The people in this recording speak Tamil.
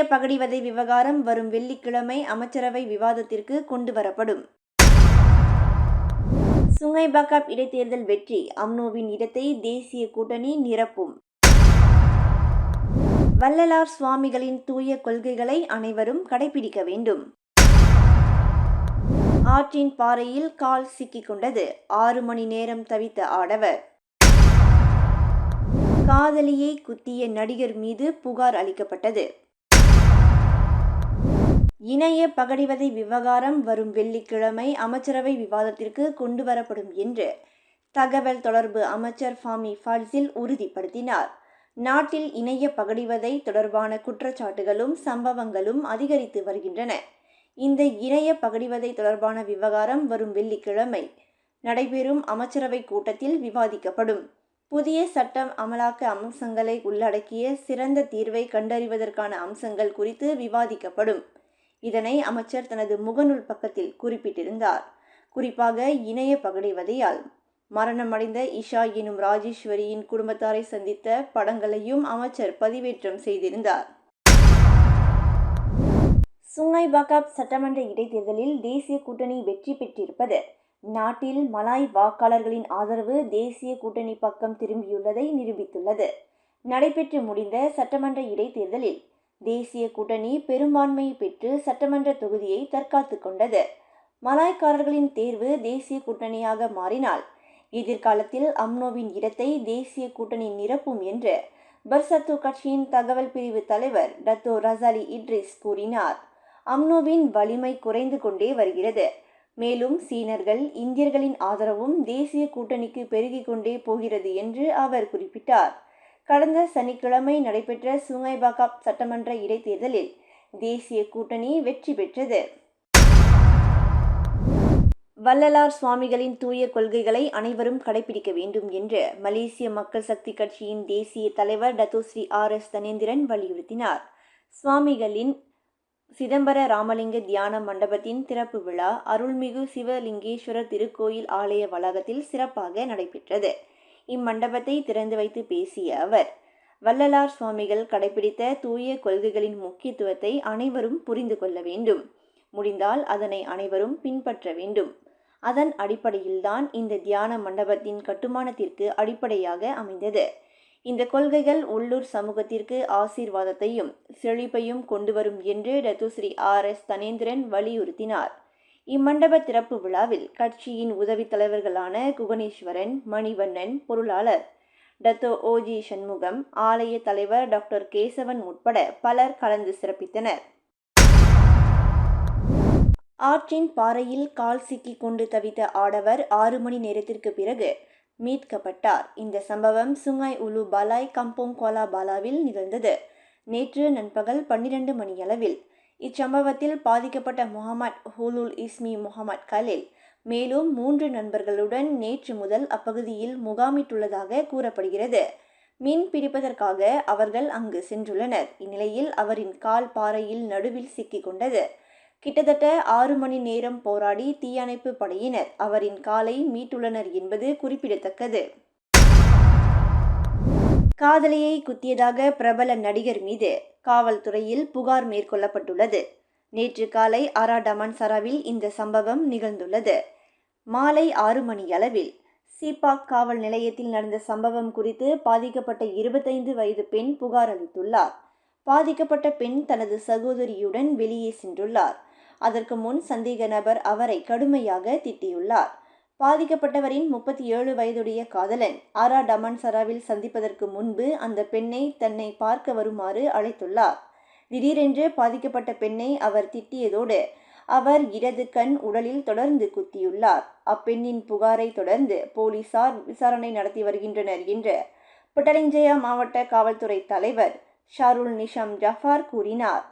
இந்திய பகடிவதை விவகாரம் வரும் வெள்ளிக்கிழமை அமைச்சரவை விவாதத்திற்கு கொண்டு வரப்படும் சுங்கை பக்காப் இடைத்தேர்தல் வெற்றி அம்னோவின் இடத்தை தேசிய கூட்டணி நிரப்பும். வள்ளலார் சுவாமிகளின் தூய கொள்கைகளை அனைவரும் கடைபிடிக்க வேண்டும். ஆற்றின் பாறையில் கால் சிக்கிக் கொண்டது ஆறு மணி நேரம் தவித்த ஆடவர். காதலியை குத்திய நடிகர் மீது புகார் அளிக்கப்பட்டது. இணைய பகடிவதை விவகாரம் வரும் வெள்ளிக்கிழமை அமைச்சரவை விவாதத்திற்கு கொண்டு வரப்படும் என்று தகவல் தொடர்பு அமைச்சர் ஃபாமி ஃபால்சில் உறுதிப்படுத்தினார். நாட்டில் இணைய பகடிவதை தொடர்பான குற்றச்சாட்டுகளும் சம்பவங்களும் அதிகரித்து வருகின்றன. இந்த இணைய பகடிவதை தொடர்பான விவகாரம் வரும் வெள்ளிக்கிழமை நடைபெறும் அமைச்சரவை கூட்டத்தில் விவாதிக்கப்படும். புதிய சட்டம் அமலாக்க அம்சங்களை உள்ளடக்கிய சிறந்த தீர்வை கண்டறிவதற்கான அம்சங்கள் குறித்து விவாதிக்கப்படும். இதனை அமைச்சர் தனது முகநூல் பக்கத்தில் குறிப்பிட்டிருந்தார். குறிப்பாக இணைய பகடிவதையால். மரணமடைந்த இஷா எனும் ராஜேஸ்வரியின் குடும்பத்தாரை சந்தித்த படங்களையும் அமைச்சர் பதிவேற்றம் செய்திருந்தார். சுங்காய் பாகாப் சட்டமன்ற இடைத்தேர்தலில் தேசிய கூட்டணி வெற்றி பெற்றிருப்பது நாட்டில் மலாய் வாக்காளர்களின் ஆதரவு தேசிய கூட்டணி பக்கம் திரும்பியுள்ளதை நிரூபித்துள்ளது. நடைபெற்று முடிந்த சட்டமன்ற இடைத்தேர்தலில் தேசிய கூட்டணி பெரும்பான்மை பெற்று சட்டமன்ற தொகுதியை தற்காத்து கொண்டது. மலாய்க்காரர்களின் தேர்வு தேசிய கூட்டணியாக மாறினால் எதிர்காலத்தில் அம்னோவின் இடத்தை தேசிய கூட்டணி நிரப்பும் என்று பர்சத்து கட்சியின் தகவல் பிரிவு தலைவர் டத்தோ ரசாலி இட்ரிஸ் கூறினார். அம்னோவின் வலிமை குறைந்து கொண்டே வருகிறது. மேலும் சீனர்கள் இந்தியர்களின் ஆதரவும் தேசிய கூட்டணிக்கு பெருகிக் கொண்டே போகிறது என்று அவர் குறிப்பிட்டார். கடந்த சனிக்கிழமை நடைபெற்ற சுங்கைபாகாப் சட்டமன்ற இடைத்தேர்தலில் தேசிய கூட்டணி வெற்றி பெற்றது. வள்ளலார் சுவாமிகளின் தூய கொள்கைகளை அனைவரும் கடைபிடிக்க வேண்டும் என்று மலேசிய மக்கள் சக்தி கட்சியின் தேசிய தலைவர் டத்தோஸ்ரீ ஆர் எஸ் தனேந்திரன் வலியுறுத்தினார். சுவாமிகளின் சிதம்பர ராமலிங்க தியான மண்டபத்தின் திறப்பு விழா அருள்மிகு சிவலிங்கேஸ்வரர் திருக்கோயில் ஆலய வளாகத்தில் சிறப்பாக நடைபெற்றது. இம்மண்டபத்தை திறந்து வைத்து பேசிய அவர் வள்ளலார் சுவாமிகள் கடைபிடித்த தூய கொள்கைகளின் முக்கியத்துவத்தை அனைவரும் புரிந்து கொள்ள வேண்டும். முடிந்தால் அதனை அனைவரும் பின்பற்ற வேண்டும். அதன் அடிப்படையில்தான் இந்த தியான மண்டபத்தின் கட்டுமானத்திற்கு அடிப்படையாக அமைந்தது. இந்த கொள்கைகள் உள்ளூர் சமூகத்திற்கு ஆசீர்வாதத்தையும் செழிப்பையும் கொண்டு வரும் என்று ரத்துஸ்ரீ ஆர் எஸ் தனேந்திரன் வலியுறுத்தினார். இம்மண்டப திறப்பு விழாவில் கட்சியின் உதவித் தலைவர்களான குகனேஸ்வரன் மணிவண்ணன் பொருளாளர் டத்தோ ஓஜி சண்முகம் ஆலய தலைவர் டாக்டர் கேசவன் உட்பட பலர் கலந்து சிறப்பித்தனர். ஆற்றின் பாறையில் கால் சிக்கி கொண்டு தவித்த ஆடவர் ஆறு மணி நேரத்திற்கு பிறகு மீட்கப்பட்டார். இந்த சம்பவம் Sungai Ulu Balai Kampung Kuala பாலாவில் நிகழ்ந்தது. நேற்று நண்பகல் பன்னிரண்டு மணியளவில் இச்சம்பவத்தில் பாதிக்கப்பட்ட முகமது ஹூலுல் இஸ்மி முகமது கலில். மேலும் மூன்று நண்பர்களுடன் நேற்று முதல் அப்பகுதியில் முகாமிட்டுள்ளதாக கூறப்படுகிறது. மீன் பிடிப்பதற்காக அவர்கள் அங்கு சென்றுள்ளனர். இந்நிலையில் அவரின் கால் பாறையில் நடுவில் சிக்கிக் கொண்டது. கிட்டத்தட்ட ஆறு மணி நேரம் போராடி தீயணைப்பு படையினர் அவரின் காலை மீட்டுள்ளனர் என்பது குறிப்பிடத்தக்கது. காதலியை குத்தியதாக பிரபல நடிகர் மீது காவல்துறையில் புகார் மேற்கொள்ளப்பட்டுள்ளது. நேற்று காலை அரா டமன்சராவில் இந்த சம்பவம் நிகழ்ந்துள்ளது. மாலை ஆறு மணி அளவில் சீபாக் காவல் நிலையத்தில் நடந்த சம்பவம் குறித்து பாதிக்கப்பட்ட இருபத்தைந்து வயது பெண் புகார் அளித்துள்ளார். பாதிக்கப்பட்ட பெண் தனது சகோதரியுடன் வெளியே சென்றுள்ளார். அதற்கு முன் சந்தேக நபர் அவரை கடுமையாக திட்டியுள்ளார். பாதிக்கப்பட்டவரின் முப்பத்தி ஏழு வயதுடைய காதலன் ஆரா டமன்சராவில் சந்திப்பதற்கு முன்பு அந்த பெண்ணை தன்னை பார்க்க வருமாறு அழைத்துள்ளார். திடீரென்று பாதிக்கப்பட்ட பெண்ணை அவர் திட்டியதோடு அவர் இடது கண் உடலில் தொடர்ந்து குத்தியுள்ளார். அப்பெண்ணின் புகாரை தொடர்ந்து போலீசார் விசாரணை நடத்தி வருகின்றனர் என்று பட்டலிஞ்சயா மாவட்ட காவல்துறை தலைவர் ஷாருல் நிஷாம் ஜஃபார் கூறினார்.